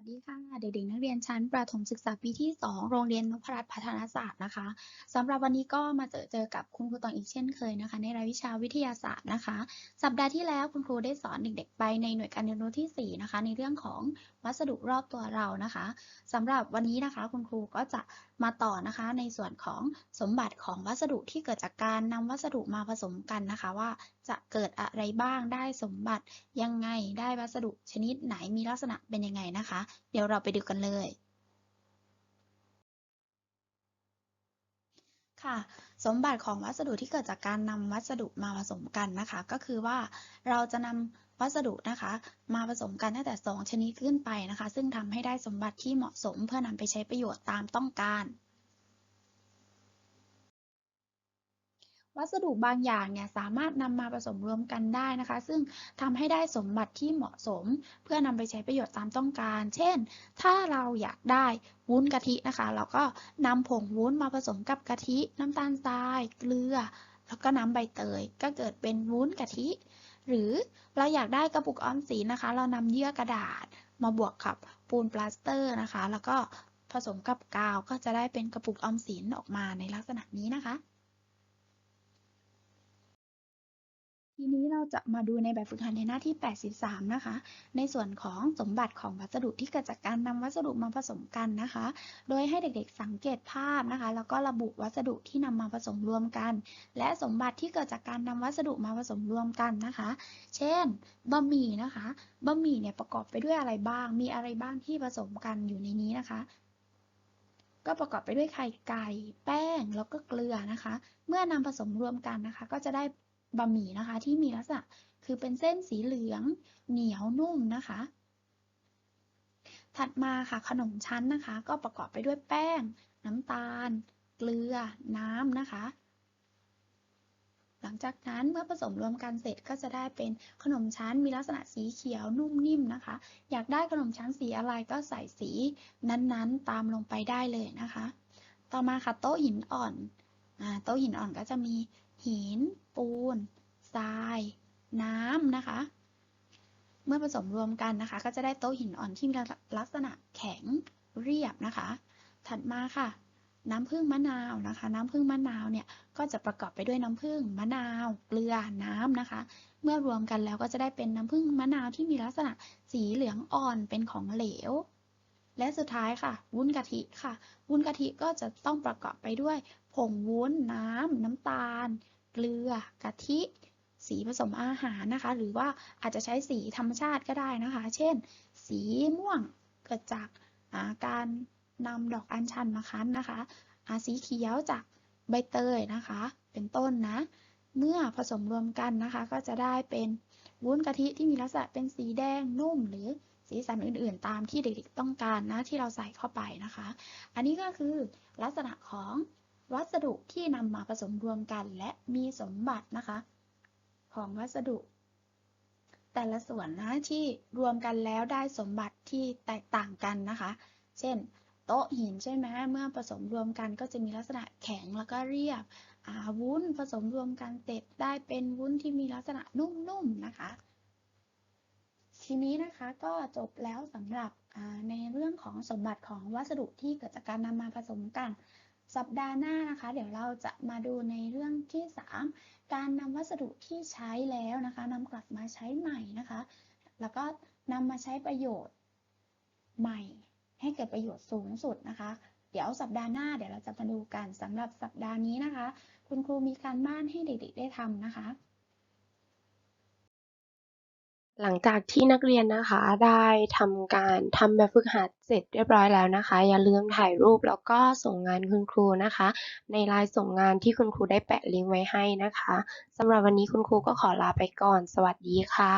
วัสดีค่ะ เด็กๆนักเรียนชั้นประถมศึกษาปีที่ 2 โรงเรียนนพรัตน์พัฒนศาสตร์นะคะสำหรับวันนี้ก็มาเจอเจอกับคุณครูตองอีกเช่นเคยนะคะ ในรายวิชาวิทยาศาสตร์นะคะ สัปดาห์ที่แล้วคุณครูได้สอนเด็กๆไปในหน่วยการเรียนรู้ที่ 4 นะคะ ในเรื่องของวัสดุรอบตัวเรานะคะสำหรับวันนี้นะคะคุณครูก็จะมาต่อนะคะ ในส่วนของสมบัติของวัสดุที่เกิดจากการนำวัสดุมาผสมกันนะคะว่า จะเกิดอะไรบ้างได้สมบัติยังไงได้วัสดุชนิดไหนมีลักษณะเป็นยังไงนะคะ เดี๋ยวเราไปดูกันเลยค่ะสมบัติของวัสดุที่เกิดจากการนำวัสดุมาผสมกันนะคะ ก็คือว่าเราจะนำวัสดุนะคะ มาผสมกันตั้งแต่ 2 ชนิดขึ้นไปนะคะ ซึ่งทำให้ได้สมบัติที่เหมาะสมเพื่อนำไปใช้ประโยชน์ตามต้องการ วัสดุบางอย่างเนี่ยสามารถนำมาผสมรวมกันได้นะคะ ซึ่งทำให้ได้สมบัติที่เหมาะสม เพื่อนำไปใช้ประโยชน์ตามต้องการ เช่น ถ้าเราอยากได้วุ้นกะทินะคะ เราก็นำผงวุ้นมาผสมกับกะทิน้ำตาลทราย เกลือ แล้วก็น้ำใบเตย ก็เกิดเป็นวุ้นกะทิ หรือเราอยากได้กระปุกออมสินนะคะ เรานำเยื่อกระดาษ มาบวกกับปูนปลาสเตอร์นะคะ แล้วก็ผสมกับกาวก็จะได้เป็นกระปุกออมสินออกมาในลักษณะนี้นะคะ ทีนี้เราจะมาดูในแบบฝึกหัดในหน้าที่ 83 นะคะ ในส่วนของสมบัติของวัสดุที่เกิดจากการนำวัสดุมาผสมกันนะคะ โดยให้เด็กๆสังเกตภาพนะคะ แล้วก็ระบุวัสดุที่นำมาผสมรวมกัน และสมบัติที่เกิดจากการนำวัสดุมาผสมรวมกันนะคะ เช่น บะหมี่นะคะ บะหมี่เนี่ยประกอบไปด้วยอะไรบ้าง มีอะไรบ้างที่ผสมกันอยู่ในนี้นะคะก็ประกอบไปด้วยไข่ไก่ แป้ง แล้วก็เกลือนะคะ เมื่อนำผสมรวมกันนะคะ ก็จะได้ บะหมี่นะคะ ที่มีลักษณะคือเป็นเส้นสีเหลืองเหนียวนุ่มนะคะ ถัดมาค่ะขนมชั้นนะคะ ก็ประกอบไปด้วยแป้ง น้ำตาล เกลือ น้ำนะคะ หลังจากนั้นเมื่อผสมรวมกันเสร็จก็จะได้เป็นขนมชั้นมีลักษณะสีเขียวนุ่มนิ่มนะคะ อยากได้ขนมชั้นสีอะไรก็ใส่สีนั้นๆ ตามลงไปได้เลยนะคะ ต่อมาค่ะโต๊ะหินอ่อนอโต๊ะหินอ่อนก็จะมี หิน ปูน ทราย น้ำนะคะ เมื่อผสมรวมกันนะคะ ก็จะได้โต๊ะหินอ่อนที่มีลักษณะแข็งเรียบนะคะ ถัดมาค่ะ น้ำผึ้งมะนาวนะคะ น้ำผึ้งมะนาวเนี่ยก็จะประกอบไปด้วยน้ำผึ้งมะนาว เกลือน้ำนะคะ เมื่อรวมกันแล้วก็จะได้เป็นน้ำผึ้งมะนาวที่มีลักษณะสีเหลืองอ่อนเป็นของเหลว และสุดท้ายค่ะ วุ้นกะทิค่ะ วุ้นกะทิก็จะต้องประกอบไปด้วย ผงวุ้น น้ำ น้ำตาล เกลือกะทิ สีผสมอาหารนะคะ หรือว่าอาจจะใช้สีธรรมชาติก็ได้นะคะ เช่น สีม่วงเกิดจากการนำดอกอัญชันมาคั้นนะคะสีเขียวจากใบเตยนะคะ เป็นต้นนะ เมื่อผสมรวมกันนะคะ ก็จะได้เป็นวุ้นกะทิที่มีลักษณะเป็นสีแดงนุ่มหรือ สีสันอื่นๆ ตามที่เด็กๆต้องการนะที่เราใส่เข้าไปนะคะ อันนี้ก็คือลักษณะของวัสดุที่นำมาผสมรวมกันและมีสมบัตินะคะ ของวัสดุ แต่ละส่วนนะที่รวมกันแล้วได้สมบัติที่แตกต่างกันนะคะ เช่น โต๊ะหินใช่ไหมเมื่อผสมรวมกันก็จะมีลักษณะแข็งแล้วก็เรียบอาวุ้นผสมรวมกันเสร็จได้เป็นวุ้นที่มีลักษณะนุ่มๆนะคะ ทีนี้นะคะก็จบแล้วสำหรับในเรื่องของสมบัติของวัสดุที่เกิดจากการนำมาผสมกัน สัปดาห์หน้านะคะ เดี๋ยวเราจะมาดูในเรื่องที่ 3 การนำวัสดุที่ใช้แล้วนะคะนำกลับมาใช้ใหม่นะคะ แล้วก็นำมาใช้ประโยชน์ใหม่ ให้เกิดประโยชน์สูงสุดนะคะ เดี๋ยวสัปดาห์หน้าเดี๋ยวเราจะมาดูกันสำหรับสัปดาห์นี้นะคะ คุณครูมีการบ้านให้เด็กๆได้ทำนะคะ หลังจากที่นักเรียนนะคะได้ทำการทำแบบฝึกหัดเสร็จเรียบร้อยแล้วนะคะ อย่าลืมถ่ายรูปแล้วก็ส่งงานคุณครูนะคะ ในไลน์ส่งงานที่คุณครูได้แปะลิงก์ไว้ให้นะคะสำหรับวันนี้คุณครูก็ขอลาไปก่อน สวัสดีค่ะ